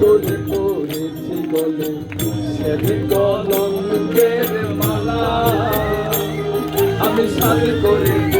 করে পড়েছি গলে। সেদিন কলঙ্কের মালা আমি সাথে করে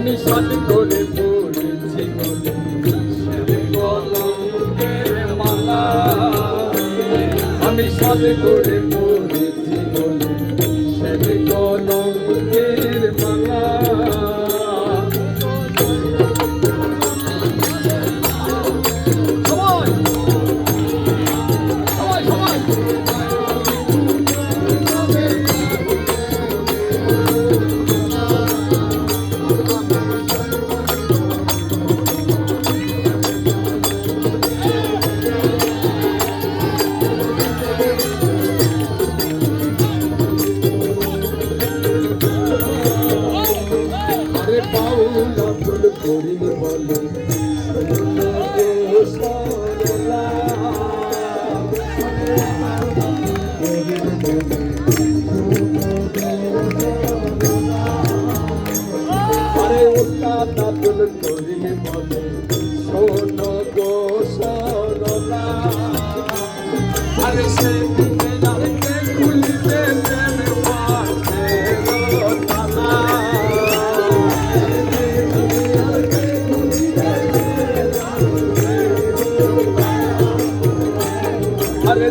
আমি সাথ করে পড়েছি গলে মালা। আমি সাথে করে পড়েছি উস্তাদ আব্দুল করিম বলে, শোনো গো সরলা আরে সে আরে খুলতে প্রেম পাশে তালা আরে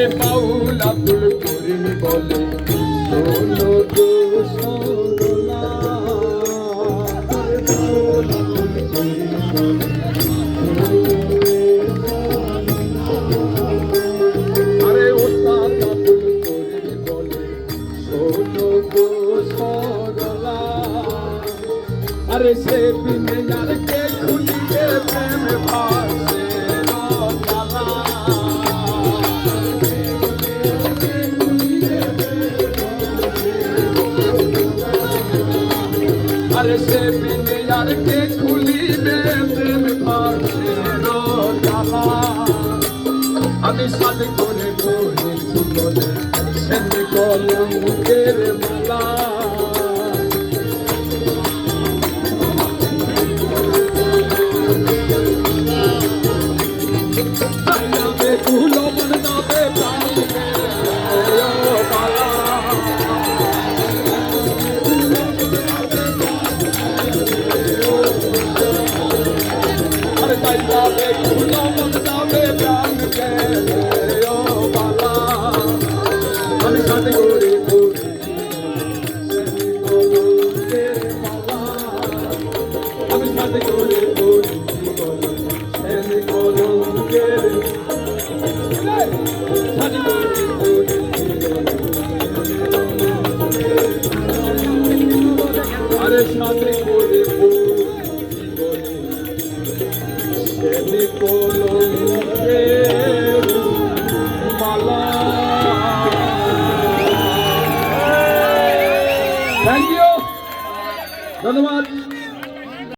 আরে বাউল আব্দুল করিম বলে, শোনো গো সরলা আরে ওস্তাদ আব্দুল করিম বলে, শোনো সরলা আরে সে বিনে যার কে খুলিয়ে প্রেম ভাসে আমি সাথে করে পড়েছি বলে ਗੁਰੂ ਦਾ ਮੰਗਦਾ ਵੇ ਜਾਨ ਕੇ।